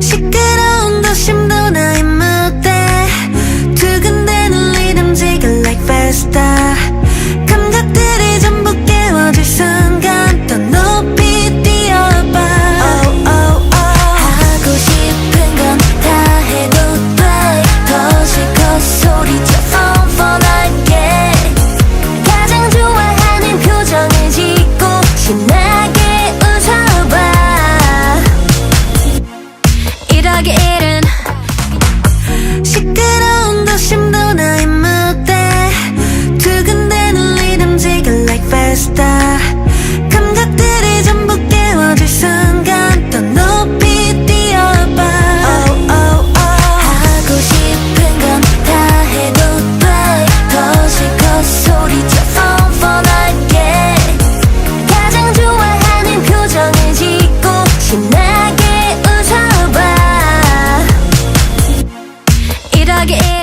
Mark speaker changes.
Speaker 1: 시끄러 하게